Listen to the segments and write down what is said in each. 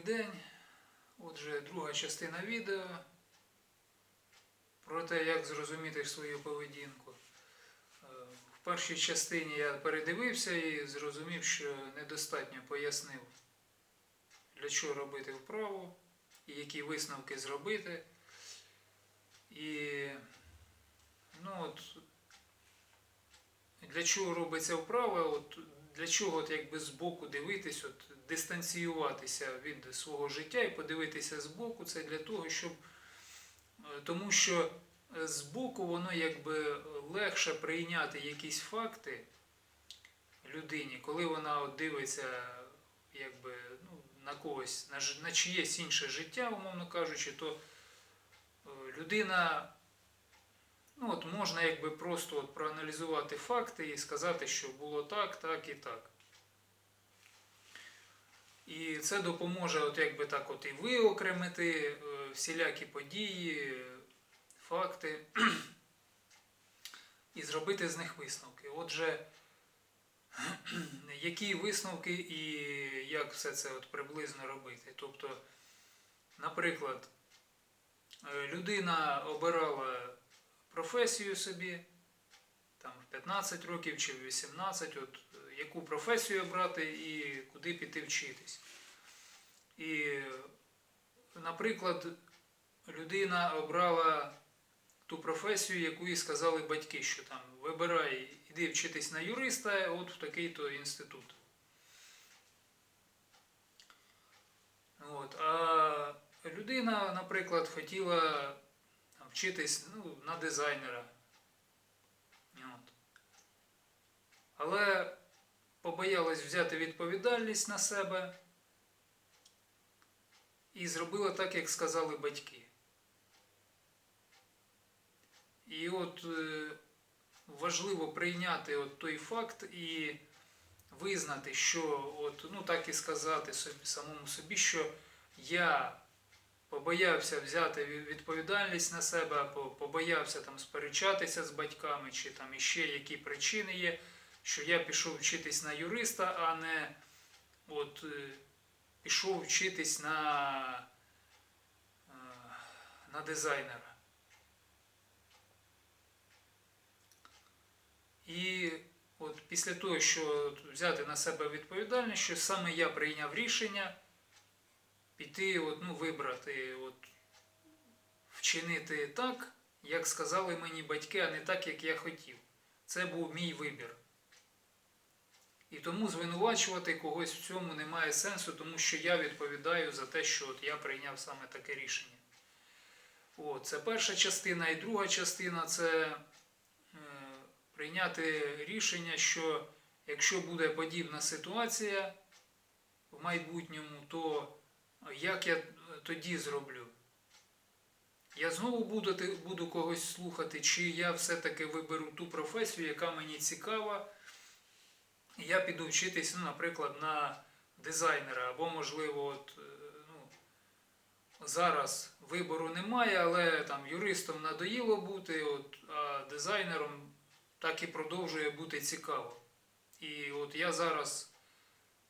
день. Отже, друга частина відео про те, як зрозуміти свою поведінку. Е, В першій частині я передивився і зрозумів, що недостатньо пояснив, для чого робити вправу і які висновки зробити. І ну, от, для чого робиться вправа, от, для чого от, якби збоку дивитись, от, дистанціюватися від свого життя і подивитися збоку, це для того, щоб. е, Тому що е, збоку воно якби легше прийняти якісь факти людині, коли вона от дивиться якби, ну, на когось, на, на чиєсь інше життя, умовно кажучи, то е, людина Ну, от можна якби просто от проаналізувати факти і сказати, що було так, так і так. І це допоможе от якби так от і виокремити е, всілякі події, факти і зробити з них висновки. Отже, які висновки і як все це от приблизно робити? Тобто, наприклад, е, людина обирала професію собі, там в 15 років чи в 18, от яку професію обрати і куди піти вчитись. І, наприклад, людина обрала ту професію, яку їй сказали батьки, що там вибирай, іди вчитись на юриста, от в такий-то інститут. От. А людина, наприклад, хотіла вчитись ну, на дизайнера. От. Але побоялась взяти відповідальність на себе і зробила так, як сказали батьки. І от е, важливо прийняти от той факт і визнати, що от, ну так і сказати собі, самому собі, що я побоявся взяти відповідальність на себе, або побоявся там сперечатися з батьками, чи там іще які причини є, що я пішов вчитись на юриста, а не от е, пішов вчитись на, е, на дизайнера. І от після того, що взяти на себе відповідальність, що саме я прийняв рішення піти, от, ну, вибрати, от, вчинити так, як сказали мені батьки, а не так, як я хотів. Це був мій вибір. І тому звинувачувати когось в цьому немає сенсу, тому що я відповідаю за те, що от я прийняв саме таке рішення. От, це перша частина, і друга частина це е, прийняти рішення, що якщо буде подібна ситуація в майбутньому, то як я тоді зроблю? Я знову буду, буду когось слухати, чи я все-таки виберу ту професію, яка мені цікава, я піду вчитись, ну, наприклад, на дизайнера, або, можливо, от, е, ну, зараз вибору немає, але там юристом надоїло бути, от, а дизайнером так і продовжує бути цікаво. І от я зараз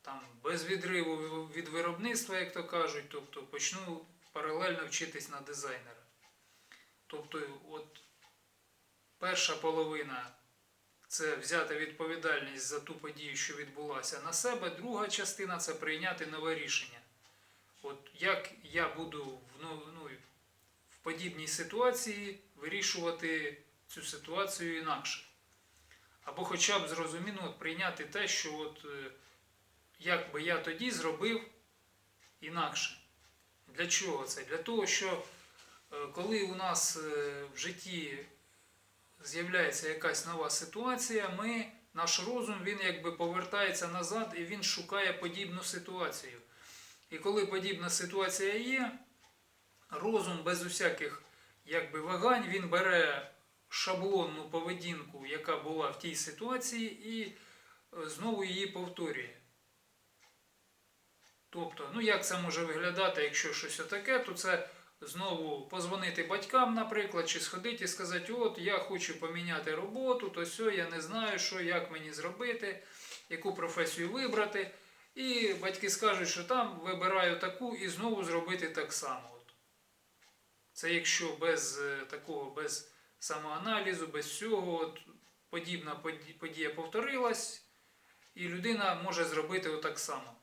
там без відриву від виробництва, як то кажуть, тобто почну паралельно вчитись на дизайнера. Тобто, от перша половина це взяти відповідальність за ту подію, що відбулася на себе. Друга частина це прийняти нове рішення. От як я буду в, ну, ну, в подібній ситуації вирішувати цю ситуацію інакше. Або хоча б зрозуміло от, прийняти те, що от, е, як би я тоді зробив інакше. Для чого це? Для того, що е, коли у нас е, в житті з'являється якась нова ситуація, ми, наш розум він якби повертається назад і він шукає подібну ситуацію. І коли подібна ситуація є, розум без усяких якби, вагань він бере шаблонну поведінку, яка була в тій ситуації, і е, знову її повторює. Тобто, ну як це може виглядати, якщо щось отаке, то це знову позвонити батькам, наприклад, чи сходити і сказати, от я хочу поміняти роботу, то все, я не знаю, що, як мені зробити, яку професію вибрати. І батьки скажуть, що там вибираю таку і знову зробити так само. Це якщо без е, такого, без самоаналізу, без всього, от, подібна подія повторилась, і людина може зробити отак само.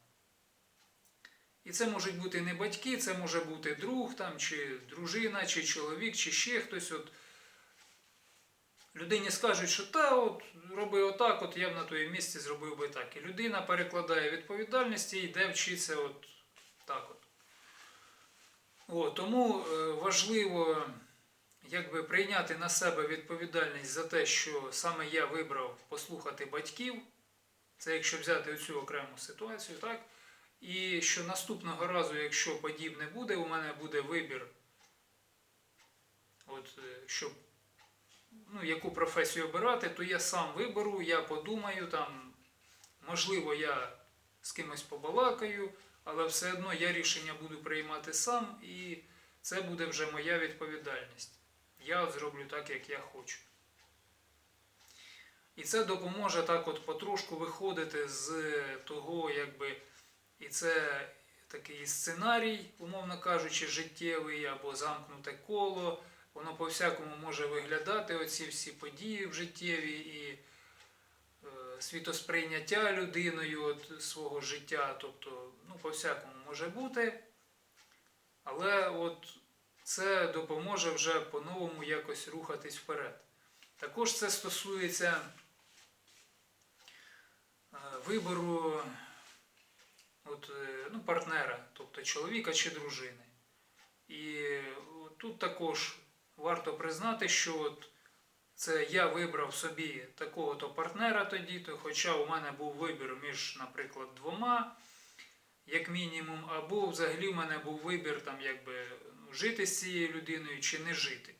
І це можуть бути не батьки, це може бути друг, там, чи дружина, чи чоловік, чи ще хтось. От. Людині скажуть, що та, от, роби отак, от я б на твоєму місці зробив би так. І людина перекладає відповідальність і йде вчитися от так от. О, тому е, важливо якби, прийняти на себе відповідальність за те, що саме я вибрав послухати батьків. Це якщо взяти цю окрему ситуацію, так? І що наступного разу, якщо подібне буде, у мене буде вибір, от, е, щоб ну, яку професію обирати, то я сам виберу, я подумаю, там, можливо, я з кимось побалакаю, але все одно я рішення буду приймати сам, і це буде вже моя відповідальність. Я зроблю так, як я хочу. І це допоможе так от потрошку виходити з того, якби, і це такий сценарій, умовно кажучи, життєвий або замкнуте коло. Воно по-всякому може виглядати, оці всі події в життєві і е, світосприйняття людиною от, свого життя, тобто, ну, по-всякому може бути. Але от це допоможе вже по-новому якось рухатись вперед. Також це стосується е, вибору от, е, ну, партнера, тобто чоловіка чи дружини. І тут також варто признати, що от це я вибрав собі такого-то партнера тоді, то хоча у мене був вибір між, наприклад, двома, як мінімум, або взагалі в мене був вибір там, якби, ну, жити з цією людиною чи не жити.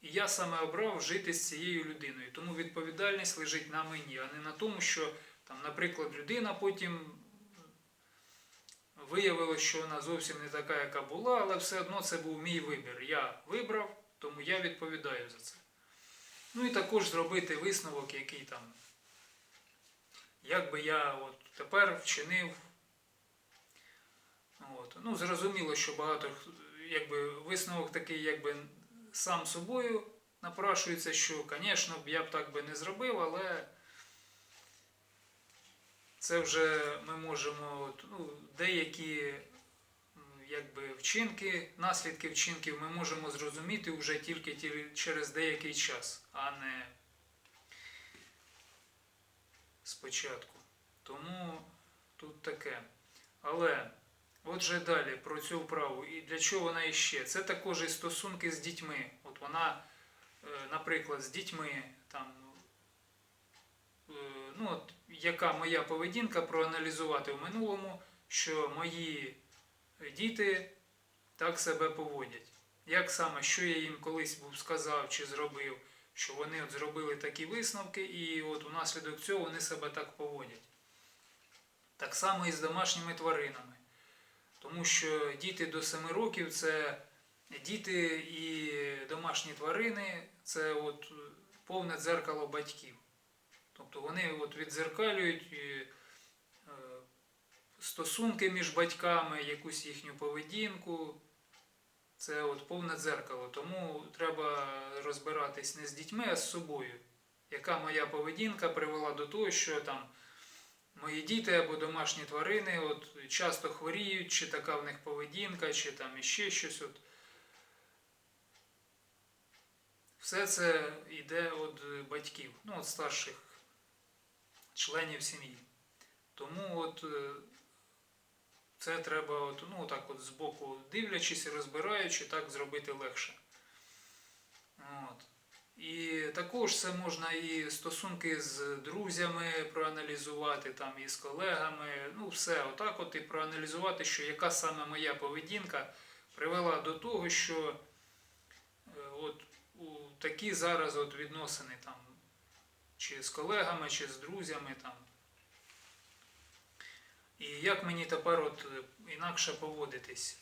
І я саме обрав жити з цією людиною. Тому відповідальність лежить на мені, а не на тому, що, там, наприклад, людина потім виявилося, що вона зовсім не така, яка була, але все одно це був мій вибір. Я вибрав, тому я відповідаю за це. Ну і також зробити висновок, який там, як би я от тепер вчинив. От. Ну, зрозуміло, що багато якби, висновок такий, якби сам собою напрашується, що, звісно, я б так би не зробив, але це вже ми можемо ну, деякі якби, вчинки, наслідки вчинків ми можемо зрозуміти вже тільки через деякий час, а не спочатку. Тому тут таке. Але отже далі про цю вправу. І для чого вона іще? Це також і стосунки з дітьми. От вона, е, наприклад, з дітьми там е, ну, от, яка моя поведінка, проаналізувати в минулому, що мої діти так себе поводять. Як саме, що я їм колись був сказав чи зробив, що вони от зробили такі висновки, і от унаслідок цього вони себе так поводять. Так само і з домашніми тваринами. Тому що діти до 7 років це діти і домашні тварини це от повне дзеркало батьків. Тобто вони от відзеркалюють е, стосунки між батьками, якусь їхню поведінку. Це от повне дзеркало. Тому треба розбиратись не з дітьми, а з собою. Яка моя поведінка привела до того, що там мої діти або домашні тварини от, часто хворіють, чи така в них поведінка, чи там іще щось. От. Все це йде від батьків, ну, від старших членів сім'ї. Тому от е, це треба от, ну, так от збоку дивлячись і розбираючи, так зробити легше. От. І також це можна і стосунки з друзями проаналізувати, там, і з колегами, ну все, отак от і проаналізувати, що яка саме моя поведінка привела до того, що е, от у такі зараз от відносини там, чи з колегами, чи з друзями там. І як мені тепер от е, інакше поводитись?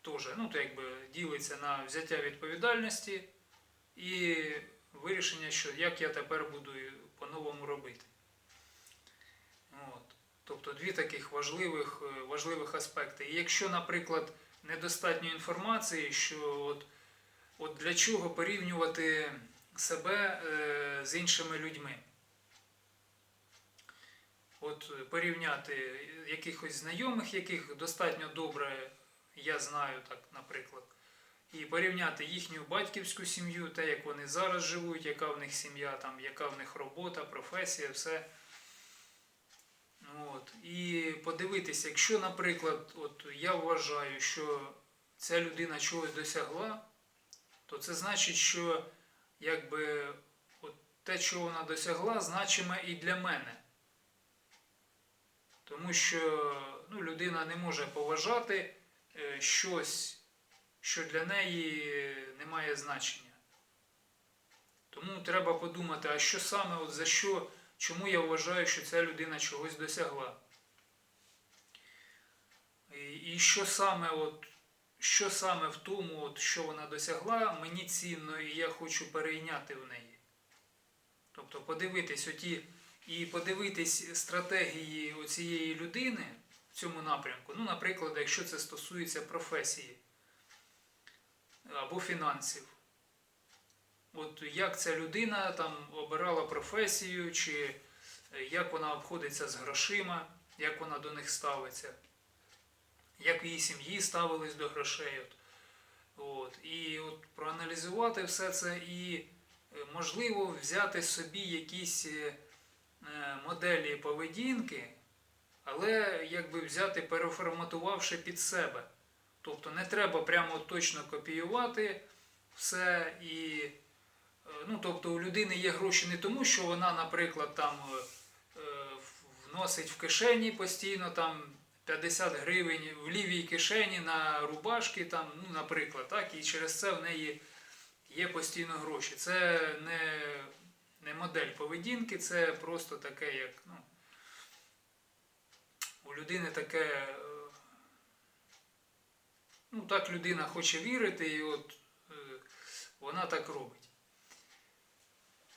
Тоже, ну, то якби ділиться на взяття відповідальності і вирішення, що як я тепер буду по-новому робити. От. Тобто дві таких важливих, е, важливих аспекти. І якщо, наприклад, недостатньо інформації, що от, от для чого порівнювати себе е, з іншими людьми. От е, порівняти якихось знайомих, яких достатньо добре я знаю, так, наприклад, і порівняти їхню батьківську сім'ю, те, як вони зараз живуть, яка в них сім'я, там, яка в них робота, професія, все. От. І подивитися, якщо, наприклад, от я вважаю, що ця людина чогось досягла, то це значить, що якби от те, що вона досягла, значиме і для мене. Тому що ну, людина не може поважати е, щось, що для неї не має значення. Тому треба подумати, а що саме, от за що, чому я вважаю, що ця людина чогось досягла. І що саме, от, що саме в тому, от, що вона досягла, мені цінно, і я хочу перейняти в неї. Тобто подивитись оті, і подивитись стратегії цієї людини в цьому напрямку. Ну, наприклад, якщо це стосується професії або фінансів. От як ця людина там обирала професію, чи е, як вона обходиться з грошима, як вона до них ставиться, як в її сім'ї ставились до грошей. От. От. І от проаналізувати все це і, е, можливо, взяти собі якісь е, е, моделі поведінки, але якби взяти, переформатувавши під себе. Тобто не треба прямо точно копіювати все і. Ну, тобто у людини є гроші не тому, що вона, наприклад, там вносить в кишені постійно там 50 гривень в лівій кишені на рубашки, там, ну, наприклад, так, і через це в неї є постійно гроші. Це не, не модель поведінки, це просто таке, як ну, у людини таке. е, Ну, так людина хоче вірити, і от е, вона так робить.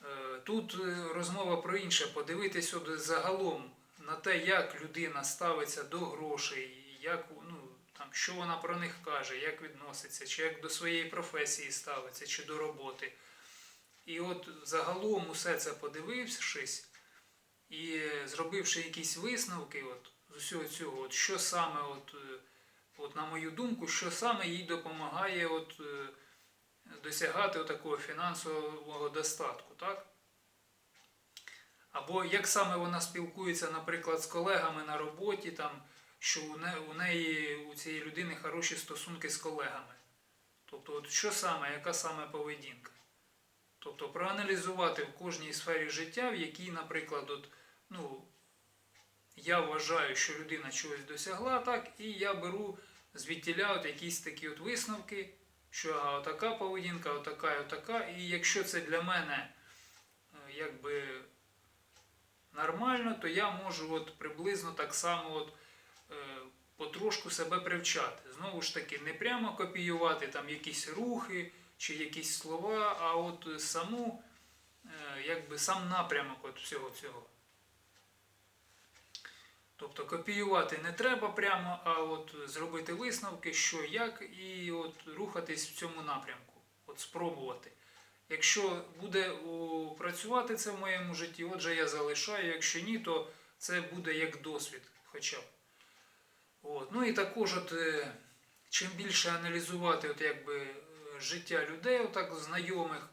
Е, Тут розмова про інше. Подивитись загалом на те, як людина ставиться до грошей, як, ну, там, що вона про них каже, як відноситься, чи як до своєї професії ставиться, чи до роботи. І от загалом усе це подивившись і зробивши якісь висновки от, з усього цього, от, що саме, от, е, от, на мою думку, що саме їй допомагає от, е, досягати такого фінансового достатку. так? Або як саме вона спілкується, наприклад, з колегами на роботі, там, що у, не, у неї, у цієї людини хороші стосунки з колегами. Тобто, от що саме, яка саме поведінка? Тобто проаналізувати в кожній сфері життя, в якій, наприклад, от, ну, я вважаю, що людина чогось досягла, так, і я беру звідтіля от якісь такі от висновки, що ага, отака поведінка, отака отака. І якщо це для мене е, якби нормально, то я можу от приблизно так само от, е, потрошку себе привчати. Знову ж таки, не прямо копіювати там якісь рухи чи якісь слова, а от саму, е, якби сам напрямок от всього цього. Тобто копіювати не треба прямо, а от зробити висновки, що як, і от рухатись в цьому напрямку, от спробувати. Якщо буде працювати це в моєму житті, отже я залишаю, якщо ні, то це буде як досвід хоча б. От. Ну і також, от, е, чим більше аналізувати от, якби, е, життя людей, отак, знайомих,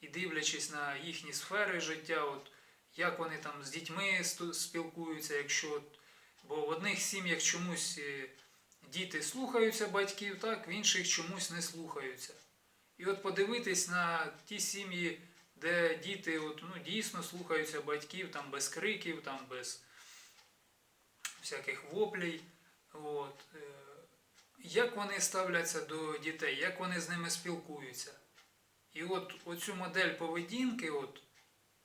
і дивлячись на їхні сфери життя, от, як вони там з дітьми спілкуються, якщо от, бо в одних сім'ях чомусь е, діти слухаються батьків, так, в інших чомусь не слухаються. І от подивитись на ті сім'ї, де діти от, ну, дійсно слухаються батьків, там без криків, там без всяких воплей. От, е, як вони ставляться до дітей, як вони з ними спілкуються. І от оцю модель поведінки, от,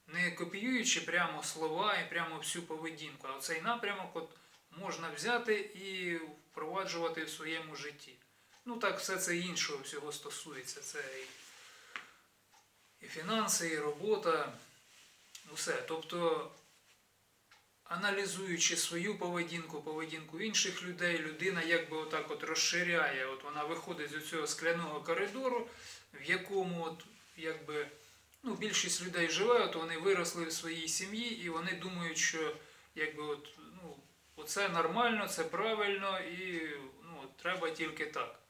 не копіюючи прямо слова і прямо всю поведінку, а цей напрямок от, можна взяти і впроваджувати в своєму житті. Ну так, все це іншого всього стосується. Це і, і фінанси, і робота, усе. Тобто аналізуючи свою поведінку, поведінку інших людей, людина якби отак от розширяє, от вона виходить з цього скляного коридору, в якому от якби ну, більшість людей живе, от вони виросли в своїй сім'ї і вони думають, що якби от, ну, оце нормально, це правильно і ну, треба тільки так.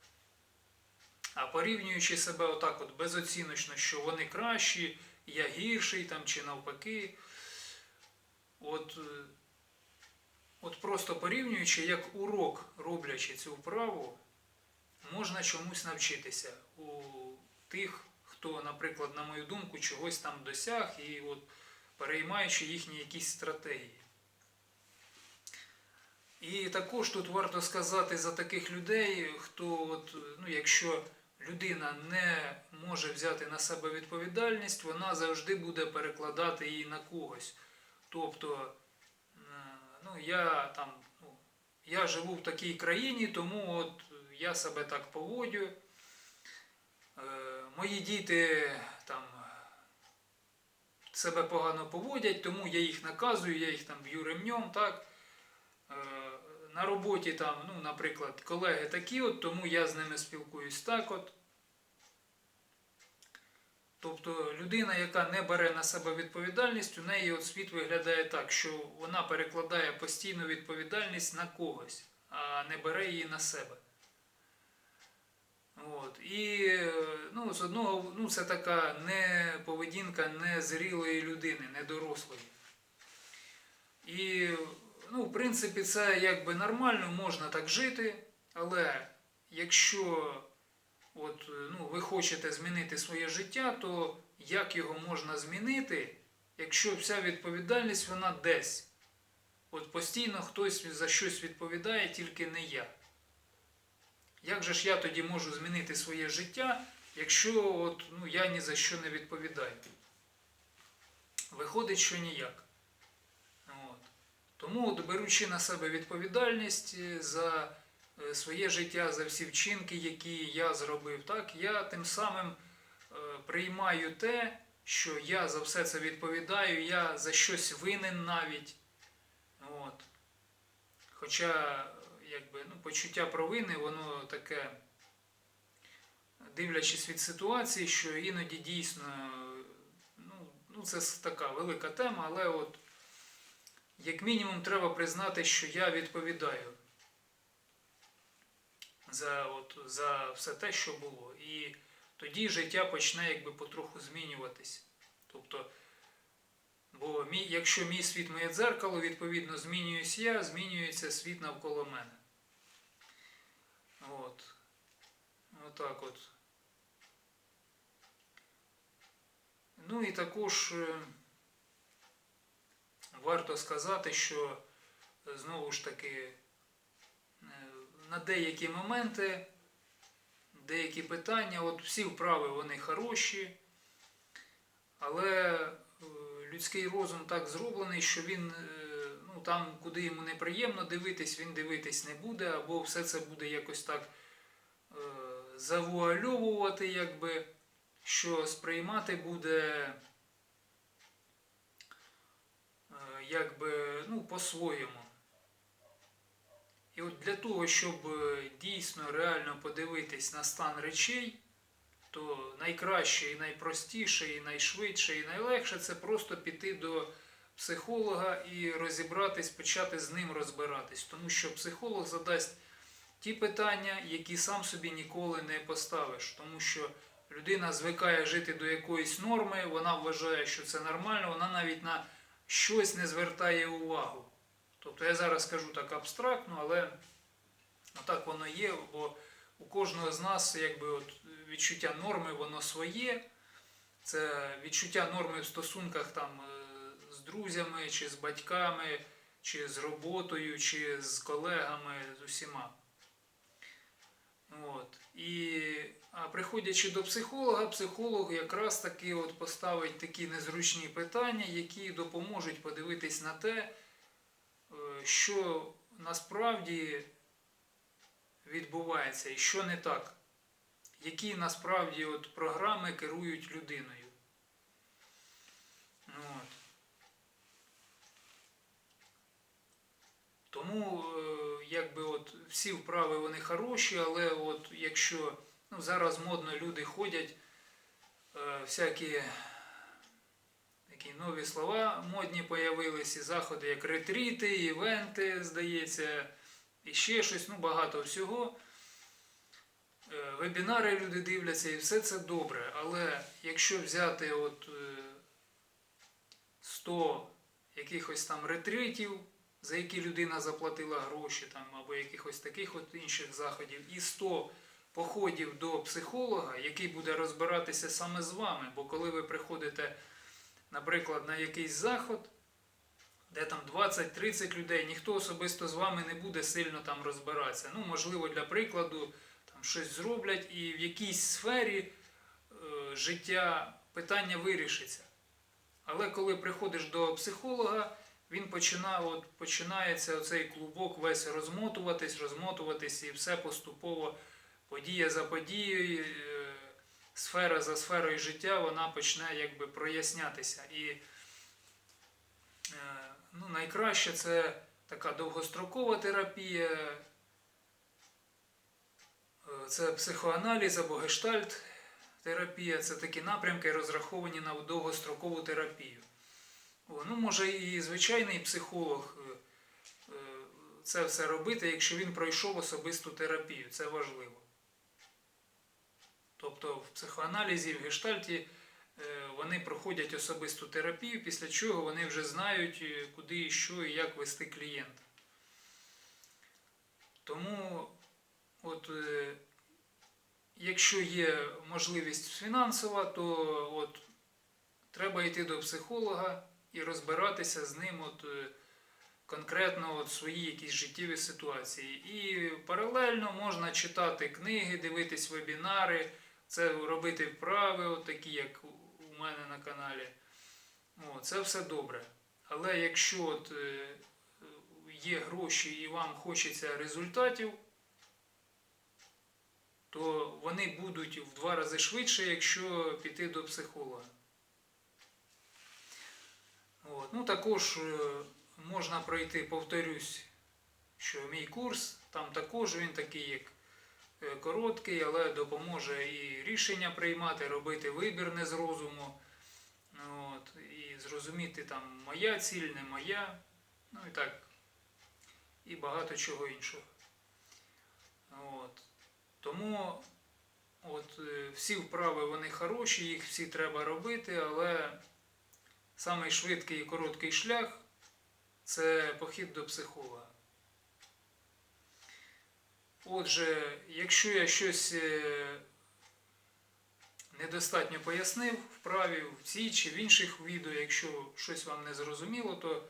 А порівнюючи себе отак от безоціночно, що вони кращі, я гірший там чи навпаки. От, е, от просто порівнюючи, як урок, роблячи цю вправу, можна чомусь навчитися у тих, хто, наприклад, на мою думку, чогось там досяг, і от переймаючи їхні якісь стратегії. І також тут варто сказати за таких людей, хто, от, ну, якщо людина не може взяти на себе відповідальність, вона завжди буде перекладати її на когось. Тобто, е, ну, я там, ну, я живу в такій країні, тому от я себе так поводю. Е, Мої діти там себе погано поводять, тому я їх наказую, я їх там б'ю ремнем, так. На роботі там, ну, наприклад, колеги такі, от, тому я з ними спілкуюсь так от. Тобто людина, яка не бере на себе відповідальність, у неї от світ виглядає так, що вона перекладає постійну відповідальність на когось, а не бере її на себе. От. І ну, з одного, ну, це така не поведінка незрілої людини, недорослої. І, ну, в принципі, це якби нормально, можна так жити, але якщо от, ну, ви хочете змінити своє життя, то як його можна змінити, якщо вся відповідальність вона десь? От постійно хтось за щось відповідає, тільки не я. Як же ж я тоді можу змінити своє життя, якщо от, ну, я ні за що не відповідаю? Виходить, що ніяк. Тому, беручи на себе відповідальність е, за е, своє життя, за всі вчинки, які я зробив, так, я тим самим е, приймаю те, що я за все це відповідаю, я за щось винен навіть. От. Хоча якби, ну, почуття провини, воно таке, дивлячись від ситуації, що іноді дійсно, ну, ну це така велика тема, але от як мінімум треба признати, що я відповідаю за, от, за все те, що було. І тоді життя почне якби потроху змінюватись. Тобто, бо мій, якщо мій світ моє дзеркало, відповідно, змінююсь я, змінюється світ навколо мене. От. Отак от. Ну і також е, варто сказати, що е, знову ж таки е, на деякі моменти, деякі питання, от всі вправи вони хороші, але людський розум так зроблений, що він ну, там, куди йому неприємно дивитись, він дивитись не буде, або все це буде якось так е, завуальовувати, якби, що сприймати буде е, якби, ну, по-своєму. І от для того, щоб е, дійсно реально подивитись на стан речей, то найкраще і найпростіше, і найшвидше, і найлегше це просто піти до психолога і розібратись, почати з ним розбиратись. Тому що психолог задасть ті питання, які сам собі ніколи не поставиш. Тому що людина звикає жити до якоїсь норми, вона вважає, що це нормально, вона навіть на щось не звертає увагу. Тобто я зараз скажу так абстрактно, але так воно є, бо у кожного з нас якби, от, відчуття норми, воно своє. Це відчуття норми в стосунках там, з друзями, чи з батьками, чи з роботою, чи з колегами, з усіма. От. І, а приходячи до психолога, психолог якраз таки от поставить такі незручні питання, які допоможуть подивитись на те, е, що насправді відбувається і що не так, які насправді от програми керують людиною. От. Тому е, якби от всі вправи вони хороші, але от якщо ну, зараз модно люди ходять, е, всякі такі нові слова модні появились, і заходи, як ретріти, івенти, здається, і ще щось, ну багато всього. Е, Вебінари люди дивляться, і все це добре. Але якщо взяти от е, 100 якихось там ретритів, за які людина заплатила гроші, там, або якихось таких от інших заходів, і 100 походів до психолога, який буде розбиратися саме з вами. Бо коли ви приходите, наприклад, на якийсь заход, де там 20-30 людей, ніхто особисто з вами не буде сильно там розбиратися. Ну, можливо, для прикладу, там щось зроблять, і в якійсь сфері е, життя питання вирішиться. Але коли приходиш до психолога, він починає, от, починається оцей клубок весь розмотуватись, розмотуватись, і все поступово, подія за подією, е, сфера за сферою життя, вона почне якби прояснятися. І е, ну, найкраще це така довгострокова терапія, е, це психоаналіз або гештальт терапія це такі напрямки, розраховані на довгострокову терапію. Ну, може і звичайний психолог е, е, це все робити, якщо він пройшов особисту терапію. Це важливо. Тобто в психоаналізі, в гештальті е, вони проходять особисту терапію, після чого вони вже знають, куди і що і як вести клієнта. Тому от. Якщо є можливість фінансова, то от, треба йти до психолога і розбиратися з ним от, е, конкретно от, свої якісь життєві ситуації. І паралельно можна читати книги, дивитись вебінари, це робити вправи, от такі, як у- мене на каналі. О, це все добре. Але якщо от, е, є гроші і вам хочеться результатів, то вони будуть в два рази швидше, якщо піти до психолога. Ну, також е, можна пройти, повторюсь, що мій курс, там також він такий, як е, короткий, але допоможе і рішення приймати, робити вибір не з розуму. От, і зрозуміти там моя ціль, не моя. Ну і так. І багато чого іншого. От. Тому от, е, всі вправи вони хороші, їх всі треба робити, але самий швидкий і короткий шлях це похід до психолога. Отже, якщо я щось е, недостатньо пояснив вправі в цій чи в інших відео, якщо щось вам не зрозуміло, то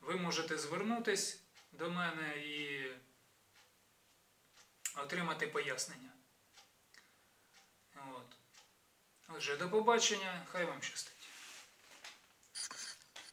ви можете звернутись до мене і отримати пояснення. От. Отже, до побачення, хай вам щастить.